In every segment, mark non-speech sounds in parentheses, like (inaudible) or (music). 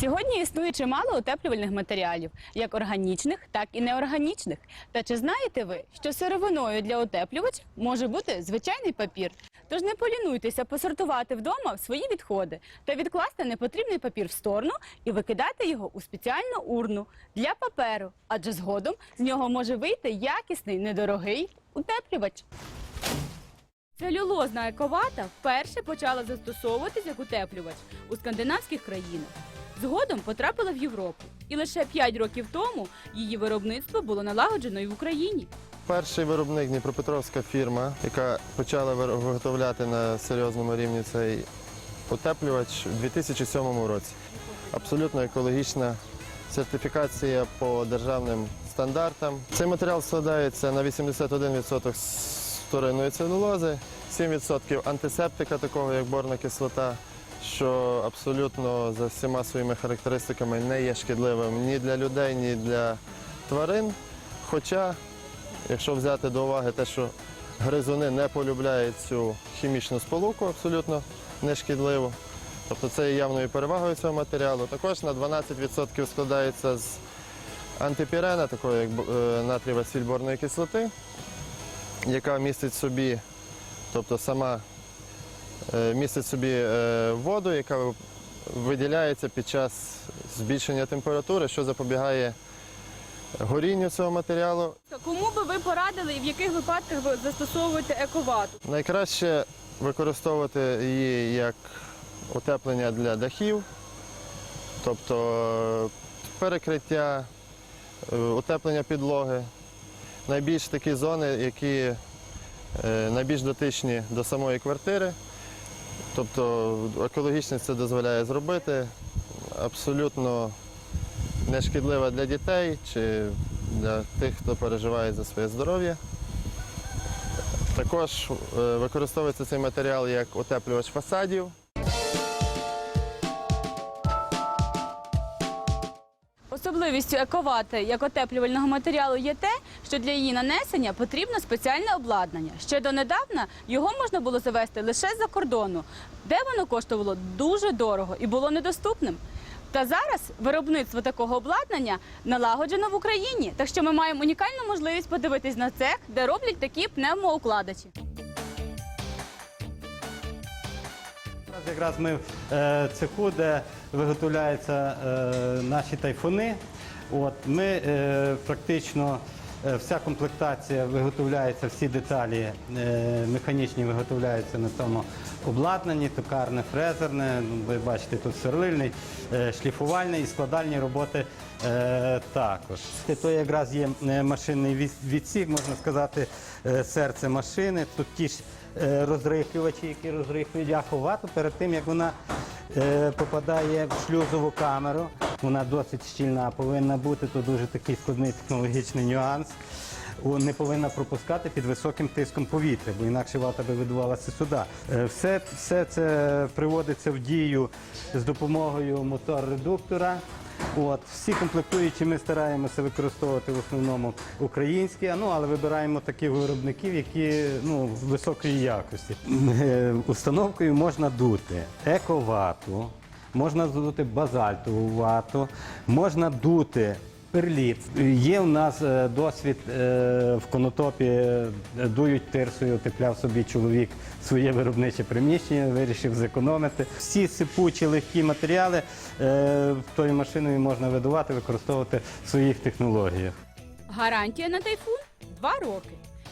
Сьогодні існує чимало утеплювальних матеріалів, як органічних, так і неорганічних. Та чи знаєте ви, що сировиною для утеплювача може бути звичайний папір? Тож не полінуйтеся посортувати вдома свої відходи та відкласти непотрібний папір в сторону і викидати його у спеціальну урну для паперу, адже згодом з нього може вийти якісний недорогий утеплювач. Целюлозна ековата вперше почала застосовуватись як утеплювач у скандинавських країнах. Згодом потрапила в Європу, і лише 5 років тому її виробництво було налагоджено і в Україні. Перший виробник Дніпропетровська фірма, яка почала виготовляти на серйозному рівні цей утеплювач у 2007 році. Абсолютно екологічна сертифікація по державним стандартам. Цей матеріал складається на 81% з вторинної целюлози, 7% антисептика, такого як борна кислота, що абсолютно за всіма своїми характеристиками не є шкідливим ні для людей, ні для тварин. Хоча Якщо взяти до уваги те, що гризуни не полюбляють цю хімічну сполуку абсолютно нешкідливу. Тобто це є явною перевагою цього матеріалу. Також на 12% складається з антипірена, такої як е, натрієва сіль борної кислоти, яка містить в собі, тобто сама містить собі е, воду, яка виділяється під час збільшення температури, що запобігає горінню цього матеріалу. Кому би ви порадили і в яких випадках ви застосовуєте ековату? Найкраще використовувати її як утеплення для дахів, тобто е, перекриття, е, утеплення підлоги. Найбільш такі зони, які е, найбільш дотичні до самої квартири. Тобто екологічність це дозволяє зробити. Абсолютно нешкідлива для дітей чи для тих, хто переживає за своє здоров'я. Також е, використовується цей матеріал як утеплювач фасадів. Особливістю ековати як отеплювального матеріалу є те, що для її нанесення потрібно спеціальне обладнання. Ще донедавна його можна було завести лише з-за кордону, де воно коштувало дуже дорого і було недоступним. Та зараз виробництво такого обладнання налагоджено в Україні, так що ми маємо унікальну можливість подивитись на цех, де роблять такі пневмоукладачі. Якраз ми в е, цеху, де виготовляються е, наші тайфуни. От, ми е, практично вся комплектація виготовляється, всі деталі е, механічні виготовляються на тому обладнанні, токарне, фрезерне. Ну, Ви бачите, тут сверлильний, е, шліфувальний і складальні роботи е, також. Це якраз є е, машинний відсік, можна сказати, е, серце машини. Тут ті ж е, розрихлювачі, які розрихлюють аховату перед тим, як вона е, попадає в шлюзову камеру. Вона досить щільна повинна бути. Тут дуже такий складний технологічний нюанс. Не повинна пропускати під високим тиском повітря, бо інакше вата би видувалася сюди. Е, Все, все це приводиться в дію з допомогою мотор-редуктора. От, всі комплектуючі ми стараємося використовувати в основному українські, ну але вибираємо таких виробників, які ну, високої якості. Е, Установкою можна дути ековату, можна дути базальтову вату, можна дути. Перліт. Є у нас е, досвід е, в конотопі, е, дують тирсою, утепляв собі чоловік своє виробниче приміщення, вирішив зекономити. Всі сипучі легкі матеріали тою машиною можна видувати, використовувати в своїх технологіях. Гарантія на тайфун 2 роки.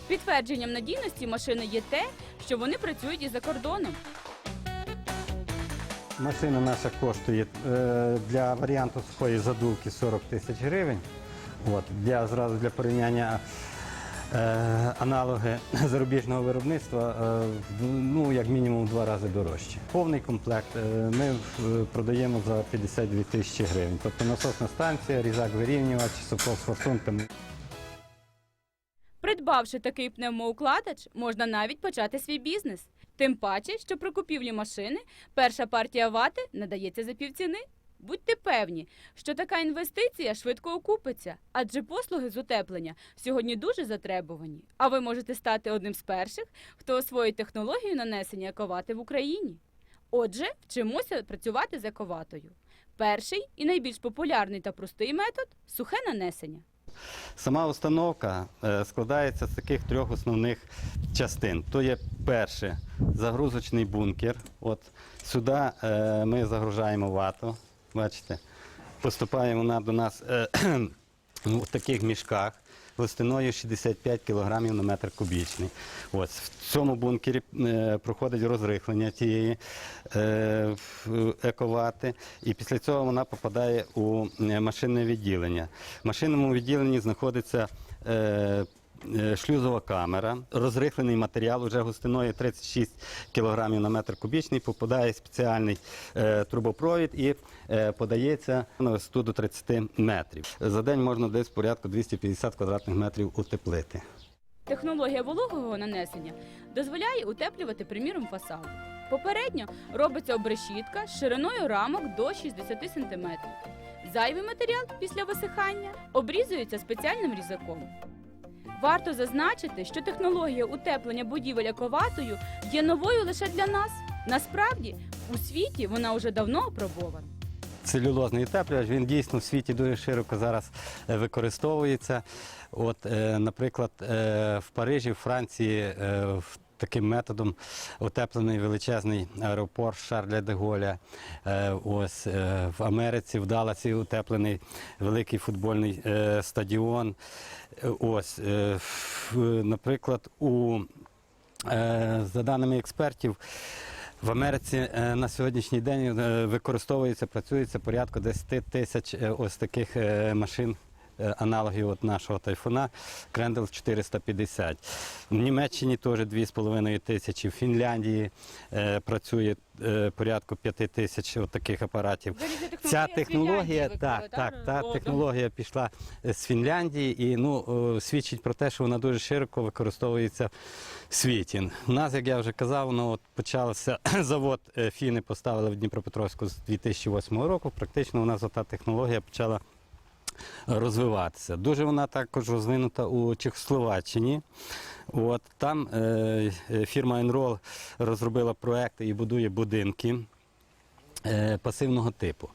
Підтвердженням надійності машини є те, що вони працюють і за кордоном. Машина наша коштує е, для варіанту сухої задувки 40 тисяч гривень. От, для, зразу для порівняння е, аналоги (coughs) зарубіжного виробництва е, ну, як мінімум в два рази дорожче. Повний комплект ми продаємо за 52 тисячі гривень. Тобто насосна станція, різак вирівнювач, супов з форсунками. Придбавши такий пневмоукладач, можна навіть почати свій бізнес. Тим паче, що при купівлі машини перша партія вати надається за півціни. Будьте певні, що така інвестиція швидко окупиться, адже послуги з утеплення сьогодні дуже затребувані. А ви можете стати одним з перших, хто освоїть технологію нанесення ековати в Україні. Отже, вчимося працювати з ековатою. Перший і найбільш популярний та простий метод сухе нанесення. Сама установка е, складається з таких трьох основних частин. То є перше загрузочний бункер. От сюди е, ми загружаємо вату. Бачите, поступає вона до нас е, (clears throat) в таких мішках. Густиною 65 кг на метр кубічний. Ось в цьому бункері е, проходить розрихлення тієї е, ековати, і після цього вона попадає у е, машинне відділення. В машинному відділенні знаходиться шлюзова камера. Розрихлений матеріал уже густиною 36 кг на метр кубічний, попадає спеціальний е, трубопровід і е, подається на висоту до 30 метрів. За день можна десь порядку 250 квадратних метрів утеплити. Технологія вологого нанесення дозволяє утеплювати, приміром, фасади. Попередньо робиться обрешітка з шириною рамок до 60 см. Зайвий матеріал після висихання обрізується спеціальним різаком. Варто зазначити, що технологія утеплення будівель ековатою є новою лише для нас. Насправді, у світі вона вже давно опробована. Целюлозний утеплювач, він дійсно в світі дуже широко зараз е, використовується. От, е, наприклад, е, в Парижі, в Франції в- таким методом утеплений величезний аеропорт Шарля де Голля. Е, Ось е, в Америці, в Далласі утеплений великий футбольний е, стадіон. Ось, наприклад, у За даними експертів, в Америці на сьогоднішній день використовується, працюється порядку 10 тисяч ось таких машин. Е, Аналогів от нашого тайфуна Крендел 450. В Німеччині теж 2,5 тисячі, в Фінляндії е, працює е, порядку 5 тисяч от таких апаратів. Ця технологія, так, так, та технологія пішла е, з Фінляндії і ну, свідчить про те, що вона дуже широко використовується в світі. У нас, як я вже казав, ну, от почався (clears throat) завод е, Фіни поставили в Дніпропетровську з 2008 року. Практично у нас та технологія почала розвиватися. Дуже вона також розвинута у Чехословаччині. От, там е, е, фірма Enroll розробила проекти і будує будинки пасивного типу.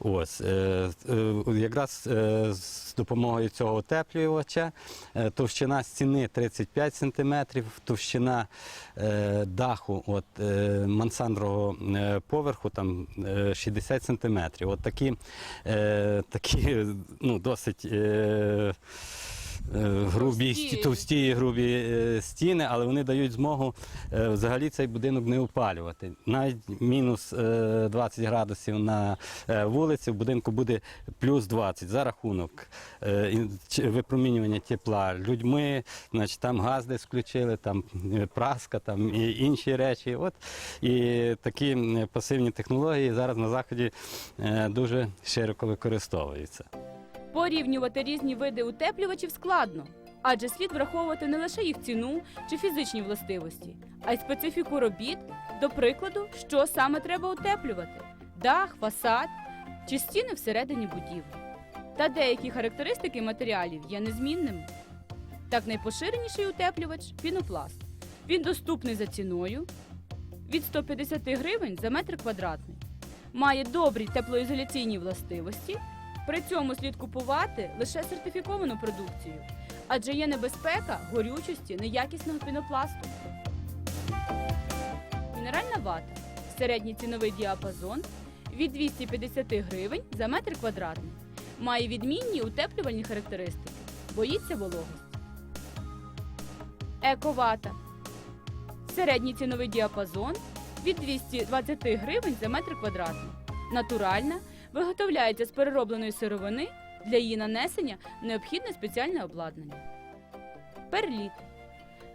Ось, е, е, якраз е, з допомогою цього утеплювача е, товщина стіни 35 см, товщина е, даху от, е, мансандрового е, поверху там, е, 60 см. От такі, е, такі ну, досить. Е, Грубі Товсті. сті- товсті і грубі е, стіни, але вони дають змогу е, взагалі цей будинок не опалювати. Навіть мінус е, 20 градусів на вулиці в будинку буде плюс 20 за рахунок випромінювання тепла людьми, значить там газ десь включили, там праска, там і інші речі. От і такі пасивні технології зараз на заході дуже широко використовуються. Порівнювати різні види утеплювачів складно, адже слід враховувати не лише їх ціну чи фізичні властивості, а й специфіку робіт, до прикладу, що саме треба утеплювати: дах, фасад чи стіни всередині будівлі. Та деякі характеристики матеріалів є незмінними. Так, найпоширеніший утеплювач пінопласт. Він доступний за ціною від 150 гривень за метр квадратний. Має добрі теплоізоляційні властивості, при цьому слід купувати лише сертифіковану продукцію, адже є небезпека горючості неякісного пінопласту. Мінеральна вата. Середній ціновий діапазон від 250 гривень за метр квадратний. Має відмінні утеплювальні характеристики. Боїться вологості. Ековата. Середній ціновий діапазон від 220 гривень за метр квадратний. Натуральна виготовляється з переробленої сировини. Для її нанесення необхідне спеціальне обладнання. Перліт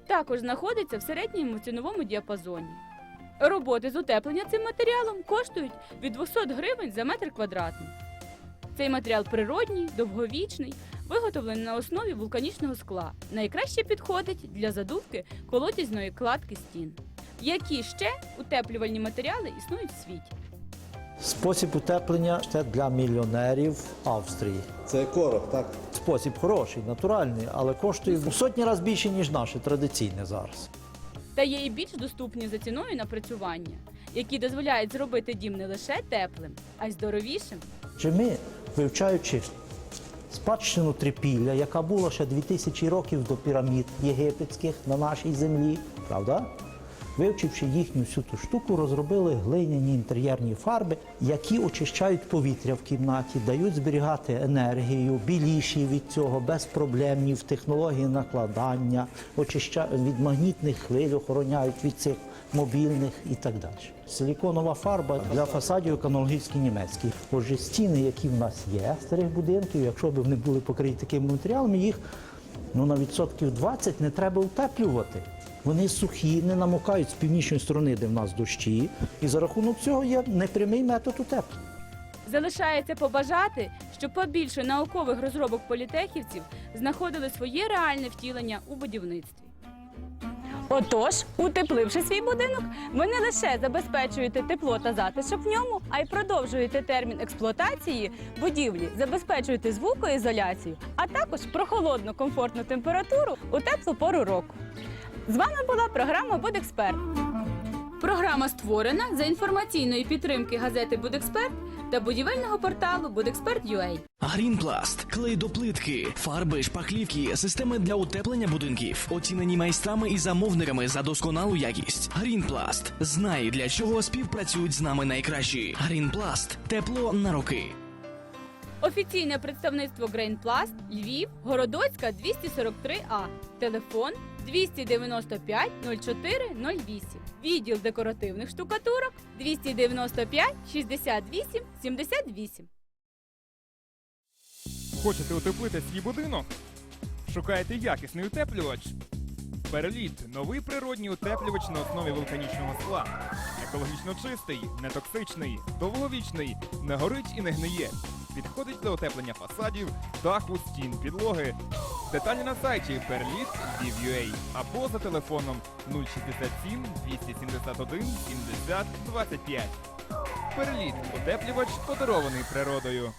також знаходиться в середньому ціновому діапазоні. Роботи з утеплення цим матеріалом коштують від 200 гривень за метр квадратний. Цей матеріал природній, довговічний, виготовлений на основі вулканічного скла. Найкраще підходить для задувки колодязної кладки стін. Які ще утеплювальні матеріали існують в світі? Спосіб утеплення це для мільйонерів Австрії. Це короб, так? Спосіб хороший, натуральний, але коштує в сотні разів більше, ніж наше традиційне зараз. Та є і більш доступні за ціною напрацювання, які дозволяють зробити дім не лише теплим, а й здоровішим. Чи ми, вивчаючи спадщину трипілля, яка була ще 2000 років до пірамід єгипетських на нашій землі, правда? Вивчивши їхню всю ту штуку, розробили глиняні інтер'єрні фарби, які очищають повітря в кімнаті, дають зберігати енергію, біліші від цього, безпроблемні в технології накладання, очищають від магнітних хвиль, охороняють від цих мобільних і так далі. Силіконова фарба для фасадів канологічні німецькі. Отже, стіни, які в нас є, старих будинків, якщо б вони були покриті такими матеріалами, їх ну, на відсотків 20 не треба утеплювати. Вони сухі, не намокають з північної сторони, де в нас дощі, і за рахунок цього є непрямий метод утеплення. Залишається побажати, щоб побільше наукових розробок політехівців знаходили своє реальне втілення у будівництві. Отож, утепливши свій будинок, ви не лише забезпечуєте тепло та затишок в ньому, а й продовжуєте термін експлуатації будівлі, забезпечуєте звукоізоляцію, а також прохолодну комфортну температуру у теплу пору року. З вами була програма Будексперт. Програма створена за інформаційної підтримки газети Будексперт та будівельного порталу Будексперт.ua. Грінпласт, клей до плитки, фарби, шпаклівки, системи для утеплення будинків, оцінені майстрами і замовниками за досконалу якість. Грінпласт знає для чого співпрацюють з нами найкращі. Грінпласт тепло на роки. Офіційне представництво Грейнпласт Львів, Городоцька 243А. Телефон 295 04 08. Відділ декоративних штукатурок 295 68 78. Хочете утеплити свій будинок? Шукаєте якісний утеплювач? Переліт новий природній утеплювач на основі вулканічного скла. Екологічно чистий, нетоксичний, довговічний, не горить і не гниє. Підходить для утеплення фасадів, даху, стін, підлоги. Деталі на сайті Львів.ua або за телефоном 067 271 70 25. Переліт отеплювач подарований природою.